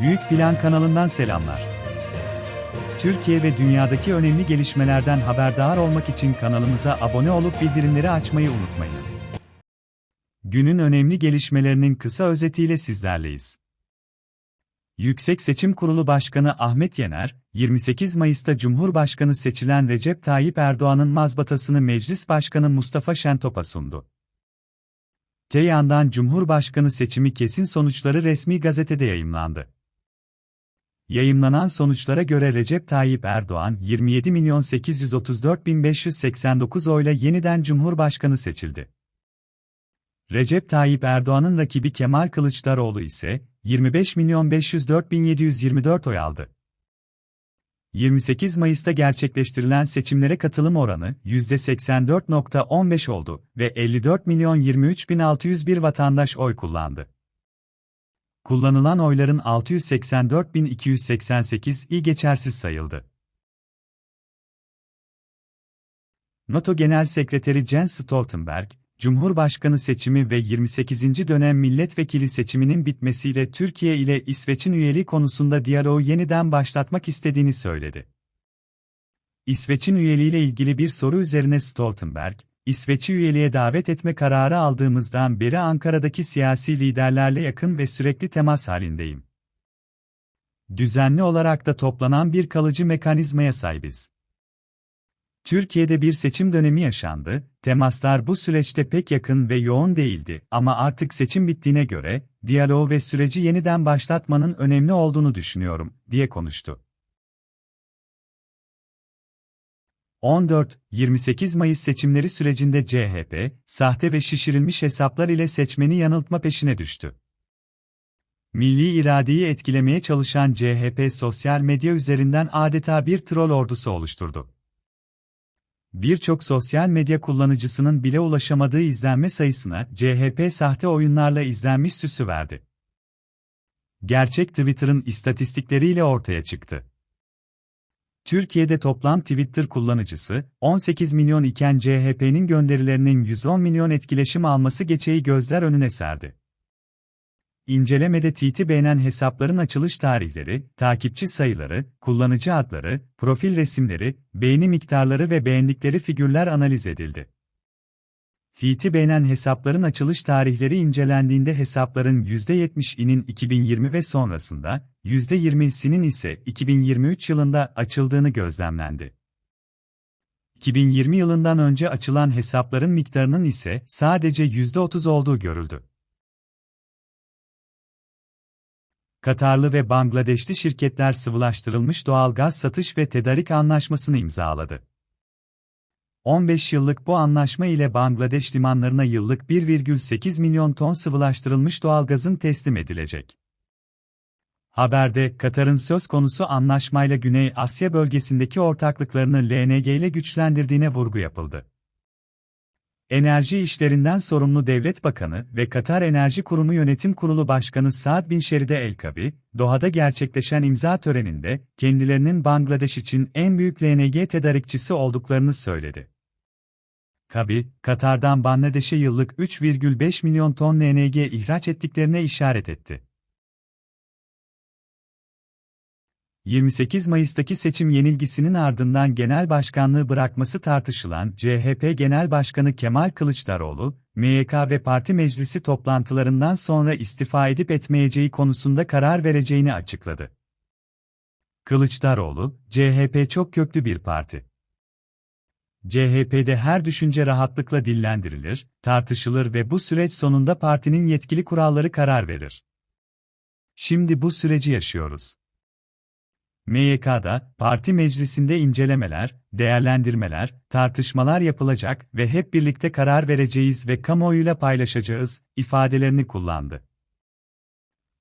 Büyük Plan kanalından selamlar. Türkiye ve dünyadaki önemli gelişmelerden haberdar olmak için kanalımıza abone olup bildirimleri açmayı unutmayınız. Günün önemli gelişmelerinin kısa özetiyle sizlerleyiz. Yüksek Seçim Kurulu Başkanı Ahmet Yener, 28 Mayıs'ta Cumhurbaşkanı seçilen Recep Tayyip Erdoğan'ın mazbatasını Meclis Başkanı Mustafa Şentop'a sundu. Te yandan Cumhurbaşkanı seçimi kesin sonuçları resmi gazetede yayımlandı. Yayımlanan sonuçlara göre Recep Tayyip Erdoğan 27.834.589 oyla yeniden Cumhurbaşkanı seçildi. Recep Tayyip Erdoğan'ın rakibi Kemal Kılıçdaroğlu ise 25.504.724 oy aldı. 28 Mayıs'ta gerçekleştirilen seçimlere katılım oranı %84.15 oldu ve 54.023.601 vatandaş oy kullandı. Kullanılan oyların 684.288'i geçersiz sayıldı. NATO Genel Sekreteri Jens Stoltenberg, Cumhurbaşkanı seçimi ve 28. dönem milletvekili seçiminin bitmesiyle Türkiye ile İsveç'in üyeliği konusunda diyaloğu yeniden başlatmak istediğini söyledi. İsveç'in üyeliğiyle ilgili bir soru üzerine Stoltenberg, İsveç'i üyeliğe davet etme kararı aldığımızdan beri Ankara'daki siyasi liderlerle yakın ve sürekli temas halindeyim. Düzenli olarak da toplanan bir kalıcı mekanizmaya sahibiz. Türkiye'de bir seçim dönemi yaşandı, temaslar bu süreçte pek yakın ve yoğun değildi ama artık seçim bittiğine göre, diyaloğu ve süreci yeniden başlatmanın önemli olduğunu düşünüyorum, diye konuştu. 14-28 Mayıs seçimleri sürecinde CHP, sahte ve şişirilmiş hesaplar ile seçmeni yanıltma peşine düştü. Milli iradeyi etkilemeye çalışan CHP sosyal medya üzerinden adeta bir troll ordusu oluşturdu. Birçok sosyal medya kullanıcısının bile ulaşamadığı izlenme sayısına CHP sahte oyunlarla izlenmiş süsü verdi. Gerçek Twitter'ın istatistikleriyle ortaya çıktı. Türkiye'de toplam Twitter kullanıcısı 18 milyon iken CHP'nin gönderilerinin 110 milyon etkileşim alması geçeyi gözler önüne serdi. İncelemede TT beğenen hesapların açılış tarihleri, takipçi sayıları, kullanıcı adları, profil resimleri, beğeni miktarları ve beğendikleri figürler analiz edildi. TT beğenen hesapların açılış tarihleri incelendiğinde hesapların %70'inin 2020 ve sonrasında, %20'sinin ise 2023 yılında açıldığını gözlemlendi. 2020 yılından önce açılan hesapların miktarının ise sadece %30 olduğu görüldü. Katarlı ve Bangladeşli şirketler sıvılaştırılmış doğal gaz satış ve tedarik anlaşmasını imzaladı. 15 yıllık bu anlaşma ile Bangladeş limanlarına yıllık 1,8 milyon ton sıvılaştırılmış doğalgazın teslim edilecek. Haberde, Katar'ın söz konusu anlaşmayla Güney Asya bölgesindeki ortaklıklarını LNG ile güçlendirdiğine vurgu yapıldı. Enerji İşlerinden sorumlu Devlet Bakanı ve Katar Enerji Kurumu Yönetim Kurulu Başkanı Saad Bin Şeride El Kabi, Doha'da gerçekleşen imza töreninde kendilerinin Bangladeş için en büyük LNG tedarikçisi olduklarını söyledi. Kabi, Katar'dan Bangladeş'e yıllık 3,5 milyon ton LNG ihraç ettiklerine işaret etti. 28 Mayıs'taki seçim yenilgisinin ardından genel başkanlığı bırakması tartışılan CHP Genel Başkanı Kemal Kılıçdaroğlu, MYK ve parti meclisi toplantılarından sonra istifa edip etmeyeceği konusunda karar vereceğini açıkladı. Kılıçdaroğlu, CHP çok köklü bir parti. CHP'de her düşünce rahatlıkla dillendirilir, tartışılır ve bu süreç sonunda partinin yetkili kuralları karar verir. Şimdi bu süreci yaşıyoruz. MYK'da, parti meclisinde incelemeler, değerlendirmeler, tartışmalar yapılacak ve hep birlikte karar vereceğiz ve kamuoyuyla paylaşacağız, ifadelerini kullandı.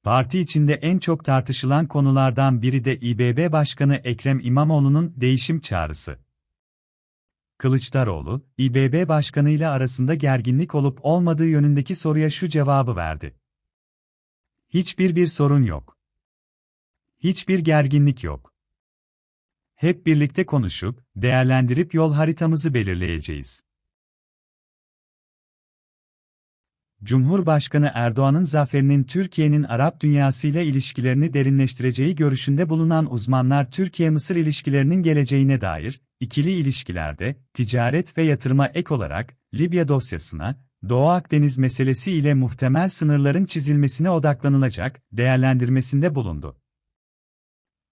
Parti içinde en çok tartışılan konulardan biri de İBB Başkanı Ekrem İmamoğlu'nun değişim çağrısı. Kılıçdaroğlu, İBB Başkanı ile arasında gerginlik olup olmadığı yönündeki soruya şu cevabı verdi. Hiçbir bir sorun yok. Hiçbir gerginlik yok. Hep birlikte konuşup, değerlendirip yol haritamızı belirleyeceğiz. Cumhurbaşkanı Erdoğan'ın zaferinin Türkiye'nin Arap dünyasıyla ilişkilerini derinleştireceği görüşünde bulunan uzmanlar Türkiye-Mısır ilişkilerinin geleceğine dair, ikili ilişkilerde, ticaret ve yatırıma ek olarak, Libya dosyasına, Doğu Akdeniz meselesi ile muhtemel sınırların çizilmesine odaklanılacak, değerlendirmesinde bulundu.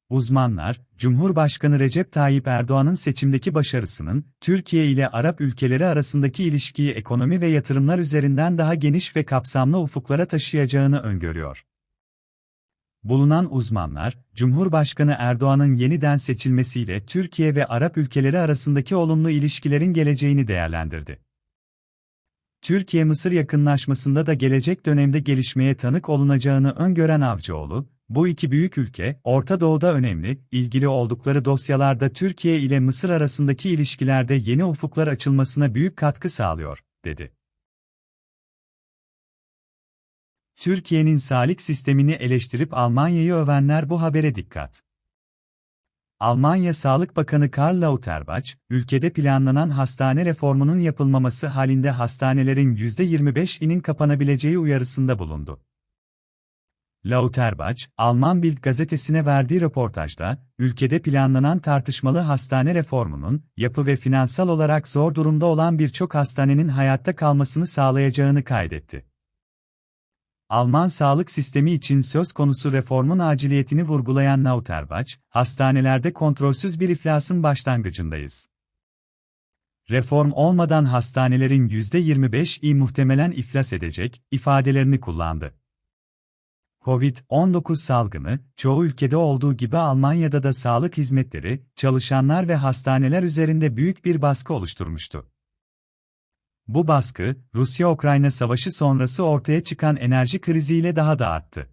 Uzmanlar, Cumhurbaşkanı Recep Tayyip Erdoğan'ın seçimdeki başarısının, Türkiye ile Arap ülkeleri arasındaki ilişkiyi ekonomi ve yatırımlar üzerinden daha geniş ve kapsamlı ufuklara taşıyacağını öngörüyor. Bulunan uzmanlar, Cumhurbaşkanı Erdoğan'ın yeniden seçilmesiyle Türkiye ve Arap ülkeleri arasındaki olumlu ilişkilerin geleceğini değerlendirdi. Türkiye-Mısır yakınlaşmasında da gelecek dönemde gelişmeye tanık olunacağını öngören Avcıoğlu, bu iki büyük ülke, Orta Doğu'da önemli, ilgili oldukları dosyalarda Türkiye ile Mısır arasındaki ilişkilerde yeni ufuklar açılmasına büyük katkı sağlıyor, dedi. Türkiye'nin sağlık sistemini eleştirip Almanya'yı övenler bu habere dikkat. Almanya Sağlık Bakanı Karl Lauterbach, ülkede planlanan hastane reformunun yapılmaması halinde hastanelerin %25'inin kapanabileceği uyarısında bulundu. Lauterbach, Alman Bild gazetesine verdiği röportajda, ülkede planlanan tartışmalı hastane reformunun, yapı ve finansal olarak zor durumda olan birçok hastanenin hayatta kalmasını sağlayacağını kaydetti. Alman sağlık sistemi için söz konusu reformun aciliyetini vurgulayan Lauterbach, hastanelerde kontrolsüz bir iflasın başlangıcındayız. Reform olmadan hastanelerin %25'i muhtemelen iflas edecek, ifadelerini kullandı. Covid-19 salgını, çoğu ülkede olduğu gibi Almanya'da da sağlık hizmetleri, çalışanlar ve hastaneler üzerinde büyük bir baskı oluşturmuştu. Bu baskı, Rusya-Ukrayna savaşı sonrası ortaya çıkan enerji kriziyle daha da arttı.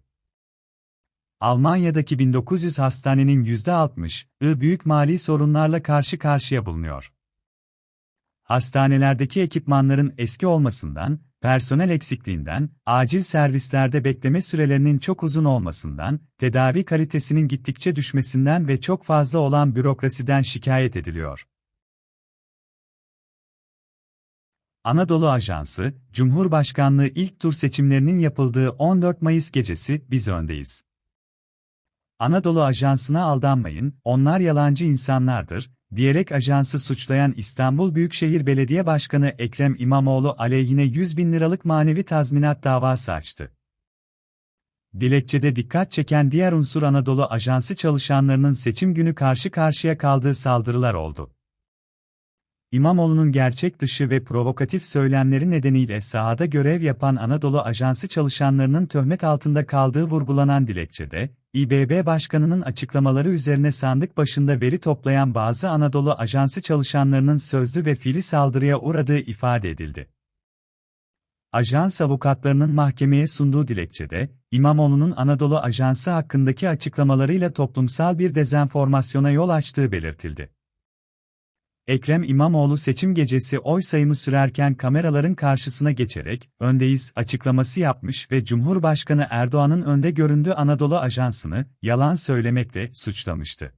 Almanya'daki 1900 hastanenin %60'ı büyük mali sorunlarla karşı karşıya bulunuyor. Hastanelerdeki ekipmanların eski olmasından, personel eksikliğinden, acil servislerde bekleme sürelerinin çok uzun olmasından, tedavi kalitesinin gittikçe düşmesinden ve çok fazla olan bürokrasiden şikayet ediliyor. Anadolu Ajansı, Cumhurbaşkanlığı ilk tur seçimlerinin yapıldığı 14 Mayıs gecesi biz öndeyiz. Anadolu Ajansı'na aldanmayın, onlar yalancı insanlardır, diyerek ajansı suçlayan İstanbul Büyükşehir Belediye Başkanı Ekrem İmamoğlu aleyhine 100 bin liralık manevi tazminat davası açtı. Dilekçede dikkat çeken diğer unsur Anadolu Ajansı çalışanlarının seçim günü karşı karşıya kaldığı saldırılar oldu. İmamoğlu'nun gerçek dışı ve provokatif söylemleri nedeniyle sahada görev yapan Anadolu Ajansı çalışanlarının töhmet altında kaldığı vurgulanan dilekçede, İBB Başkanı'nın açıklamaları üzerine sandık başında veri toplayan bazı Anadolu Ajansı çalışanlarının sözlü ve fiili saldırıya uğradığı ifade edildi. Ajans avukatlarının mahkemeye sunduğu dilekçede, İmamoğlu'nun Anadolu Ajansı hakkındaki açıklamalarıyla toplumsal bir dezenformasyona yol açtığı belirtildi. Ekrem İmamoğlu seçim gecesi oy sayımı sürerken kameraların karşısına geçerek, öndeyiz açıklaması yapmış ve Cumhurbaşkanı Erdoğan'ın önde göründüğü Anadolu Ajansı'nı, yalan söylemekle suçlamıştı.